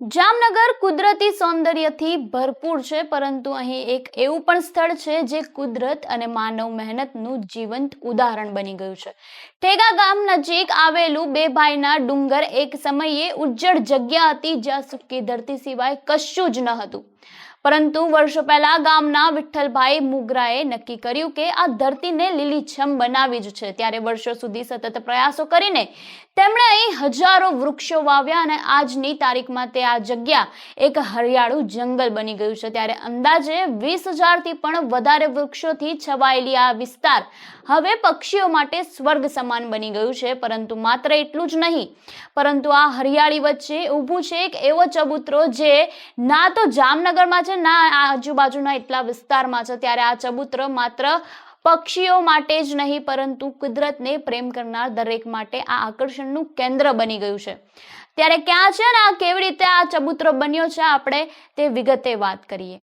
જામનગર કુદરતી સૌંદર્યથી ભરપૂર છે, પરંતુ અહીં એક એવું પણ સ્થળ છે જે કુદરત અને માનવ મહેનતનું જીવંત ઉદાહરણ બની ગયું છે. ટેગા ગામ નજીક આવેલું બે ભાઈના ડુંગર એક સમયે ઉજ્જડ જગ્યા હતી, જ્યાં સૂકી ધરતી સિવાય કશું જ ન હતું. પરંતુ વર્ષો પહેલા ગામના વિઠ્ઠલભાઈ મુગરાએ નક્કી કર્યું કે આ ધરતીને લીલીછમ બનાવી જ છે. ત્યારે વર્ષો સુધી સતત પ્રયાસો કરીને તેમણે અહીં હજારો વૃક્ષો વાવ્યા અને આજની તારીખમાં તે આ જગ્યા એક હરિયાળું જંગલ બની ગયું છે. ત્યારે અંદાજે વીસ હજારથી પણ વધારે વૃક્ષોથી છવાયેલી આ વિસ્તાર હવે પક્ષીઓ માટે સ્વર્ગ સમાન બની ગયું છે. પરંતુ માત્ર એટલું જ નહીં, પરંતુ આ હરિયાળી વચ્ચે ઊભું છે એક એવો ચબૂતરો જે ના તો જામનગરમાં છે, ના આજુબાજુના એટલા વિસ્તારમાં છે. ત્યારે આ ચબૂતરો માત્ર પક્ષીઓ માટે જ નહીં, પરંતુ કુદરતને પ્રેમ કરનાર દરેક માટે આ આકર્ષણનું કેન્દ્ર બની ગયું છે. ત્યારે ક્યાં છે ને આ કેવી રીતે આ ચબૂતરો બન્યો છે? આપણે તે વિગતે વાત કરીએ.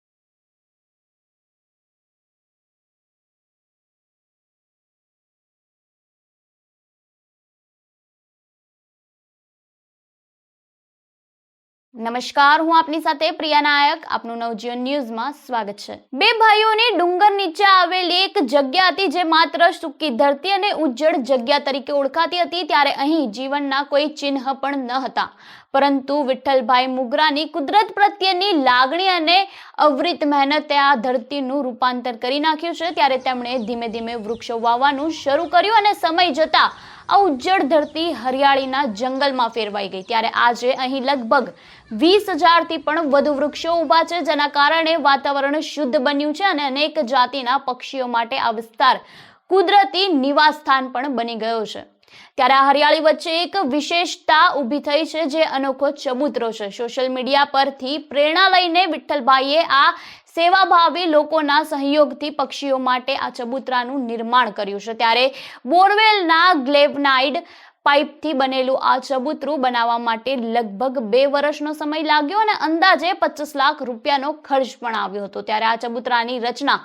નમસ્કાર, હું આપની સાથે પ્રિયા નાયક. આપનું નવજીવન ન્યૂઝમાં સ્વાગત છે. બે ભાઈઓની ડુંગર નીચે આવેલી એક જગ્યા હતી જે માત્ર સૂકી ધરતી અને ઉજ્જડ જગ્યા તરીકે ઓળખાતી હતી, ત્યારે અહીં જીવનના કોઈ ચિહ્ન પણ ન હતા. પરંતુ વિઠ્ઠલભાઈ મુગરાની કુદરત પ્રત્યેની લાગણી અને અવરિત મહેનતે આ ધરતીનું રૂપાંતર કરી નાખ્યું છે, ત્યારે તેમણે ધીમે ધીમે વૃક્ષો વાવવાનું શરૂ કર્યું અને સમય જતા આ ઉજ્જડ ધરતી હરિયાળીના જંગલમાં ફેરવાઈ ગઈ. ત્યારે આજે અહીં લગભગ વીસ હજારથી પણ વધુ વૃક્ષો ઊભા છે, જેના કારણે વાતાવરણ શુદ્ધ બન્યું છે અને અનેક જાતિના પક્ષીઓ માટે આ વિસ્તાર કુદરતી નિવાસ સ્થાન પણ બની ગયો છે. ત્યારે આ હરિયાળી વચ્ચે એક વિશેષતા ઊભી થઈ છે જે અનોખો ચબૂતરો છે. સોશિયલ મીડિયા પરથી પ્રેરણા લઈને વિઠ્ઠલભાઈએ આ સેવાભાવી લોકોના સહયોગથી પક્ષીઓ માટે આ ચબૂતરાનું નિર્માણ કર્યું છે. ત્યારે બોરવેલના ગ્લેવનાઇડ પાઇપથી બનેલું આ ચબૂતરું બનાવવા માટે લગભગ બે વર્ષનો સમય લાગ્યો અને અંદાજે પચીસ લાખ રૂપિયાનો ખર્ચ પણ આવ્યો હતો. ત્યારે આ ચબૂતરાની રચના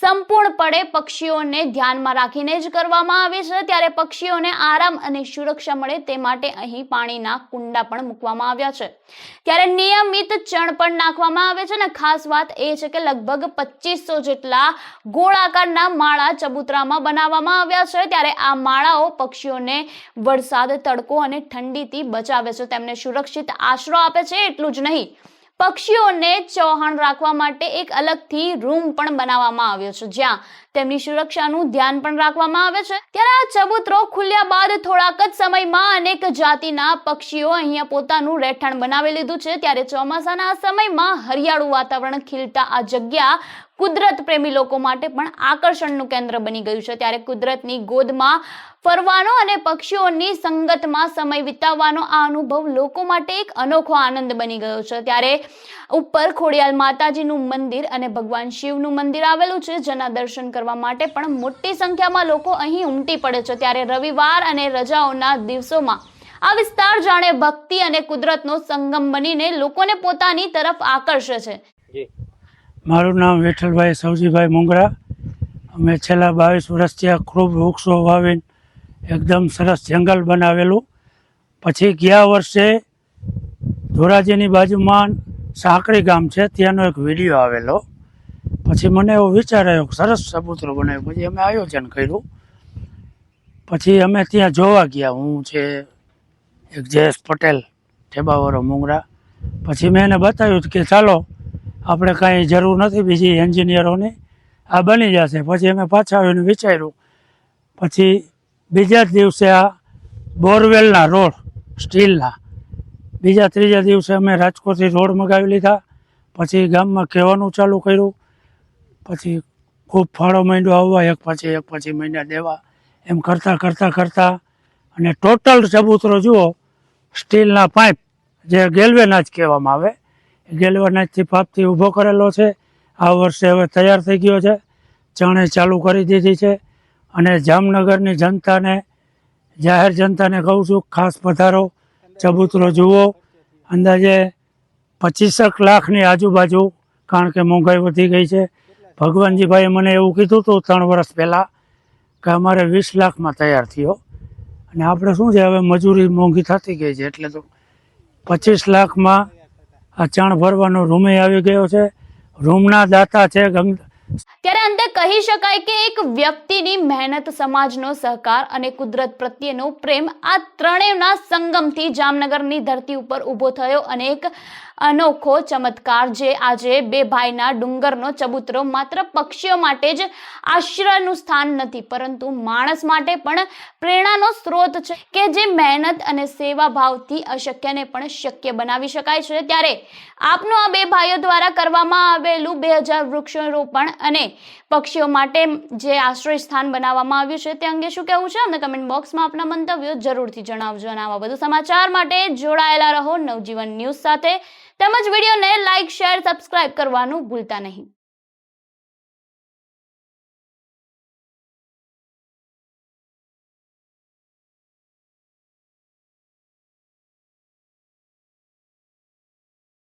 સંપૂર્ણપણે પક્ષીઓને ધ્યાનમાં રાખીને જ કરવામાં આવી છે. ત્યારે પક્ષીઓને આરામ અને સુરક્ષા મળે તે માટે અહીં પાણીના કુંડા પણ મૂકવામાં આવ્યા છે. ત્યારે નિયમિત ચણ પણ નાખવામાં આવે છે અને ખાસ વાત એ છે કે લગભગ પચીસો જેટલા ગોળાકારના માળા ચબૂતરામાં બનાવવામાં આવ્યા છે. ત્યારે આ માળાઓ પક્ષીઓને વરસાદ તડકો અને ઠંડીથી બચાવે છે. તેમને સુરક્ષિત આશરો આપે છે એટલું જ નહીં. પક્ષીઓને ચૌહાણ રાખવા માટે એક અલગથી રૂમ પણ બનાવવામાં આવ્યો છે, જ્યાં તેમની સુરક્ષાનું ધ્યાન પણ રાખવામાં આવે છે. ત્યારે આ ચબૂતરો ખુલ્યા બાદ થોડાક જ સમયમાં અનેક જાતિના પક્ષીઓ અહીંયા પોતાનું રહેઠાણ બનાવી લીધું છે. ત્યારે ચોમાસાના આ સમયમાં હરિયાળું વાતાવરણ ખીલતા આ જગ્યા કુદરત પ્રેમી લોકો માટે પણ આકર્ષણનું કેન્દ્ર બની ગયું છે. ત્યારે કુદરતની ગોદમાં ફરવાનો અને પક્ષીઓની સંગતમાં સમય વિતાવવાનો આ અનુભવ લોકો માટે એક અનોખો આનંદ બની ગયો છે. ત્યારે ઉપર ખોડિયાલ માતાજીનું મંદિર અને ભગવાન શિવનું મંદિર આવેલું છે. જેના દર્શન કરવા માટે પણ મોટી સંખ્યામાં લોકો અહીં ઉમટી પડે છે. ત્યારે રવિવાર અને રજાઓના દિવસોમાં આ વિસ્તાર જાણે ભક્તિ અને કુદરતનો સંગમ બનીને લોકોને પોતાની તરફ આકર્ષે છે. મારું નામ વિઠ્ઠલભાઈ સૌજીભાઈ મુંગરા. અમે છેલ્લા બાવીસ વર્ષથી આ ખૂબ વૃક્ષો વાવીને એકદમ સરસ જંગલ બનાવેલું. પછી ગયા વર્ષે ધોરાજીની બાજુમાં સાંકળી ગામ છે, ત્યાંનો એક વીડિયો આવેલો. પછી મને એવો વિચાર આવ્યો સરસ ચબૂતરો બનાવ્યો. પછી અમે આયોજન કર્યું. પછી અમે ત્યાં જોવા ગયા. હું છે એક જયેશ પટેલ, ઠેબાવાળો મુંગરા. પછી મેં એને બતાવ્યું કે ચાલો આપણે કાંઈ જરૂર નથી બીજી એન્જિનિયરોની. આ બની જશે. પછી અમે પાછા આવીને વિચાર્યું. પછી બીજા જ દિવસે આ બોરવેલના રોડ, સ્ટીલના. બીજા ત્રીજા દિવસે અમે રાજકોટથી રોડ મગાવી લીધા. પછી ગામમાં કહેવાનું ચાલુ કર્યું. પછી ખૂબ ફાળો માંડ્યો આવવા. એક પછી એક પછી મહિના દેવા. એમ કરતાં કરતાં કરતાં અને ટોટલ ચબૂતરો જુઓ, સ્ટીલના પાઇપ, જે ગેલવેના જ કહેવામાં આવે ગેલ્વેનાજથી પાપથી ઊભો કરેલો છે. આ વર્ષે હવે તૈયાર થઈ ગયો છે. ચણે ચાલુ કરી દીધી છે અને જામનગરની જનતાને, જાહેર જનતાને કહું છું, ખાસ પધારો, ચબૂતરો જુઓ. અંદાજે પચીસેક લાખની આજુબાજુ, કારણ કે મોંઘાઈ વધી ગઈ છે. ભગવાનજીભાઈએ મને એવું કીધું હતું ત્રણ વર્ષ પહેલાં કે અમારે વીસ લાખમાં તૈયાર થયો. અને આપણે શું છે, હવે મજૂરી મોંઘી થતી ગઈ છે. એટલે તો પચીસ લાખમાં આ ચણ ભરવાનો રૂમે આવી ગયો છે. રૂમના દાતા છે ત્યારે અંતે કહી શકાય કે એક વ્યક્તિની મહેનત, સમાજનો સહકાર અને કુદરત પ્રત્યેનો પ્રેમ આ ત્રણેયના સંગમથી જામનગરની ધરતી ઉપર ઊભો થયો અને એક અનોખો, ચમત્કાર જે આજે બે ભાઈના ડુંગરનો ચબૂતરો માત્ર પક્ષીઓ માટે જ આશ્રયનું સ્થાન નથી, પરંતુ માણસ માટે પણ પ્રેરણાનો સ્ત્રોત છે કે જે મહેનત અને સેવા ભાવથી અશક્યને પણ શક્ય બનાવી શકાય છે. ત્યારે આપનું આ બે ભાઈઓ દ્વારા કરવામાં આવેલું બે હજાર વૃક્ષારોપણ અને પક્ષીઓ માટે જે આશ્રય સ્થાન બનાવવામાં આવ્યું છે તે અંગે શું કહેવું છે? અમને કમેન્ટ બોક્સમાં આપના મંતવ્યો જરૂરથી જણાવજો અને આવા વધુ સમાચાર માટે જોડાયેલા રહો નવજીવન ન્યૂઝ સાથે. તેમજ વિડીયોને લાઇક શેર સબસ્ક્રાઇબ કરવાનું ભૂલતા નહીં.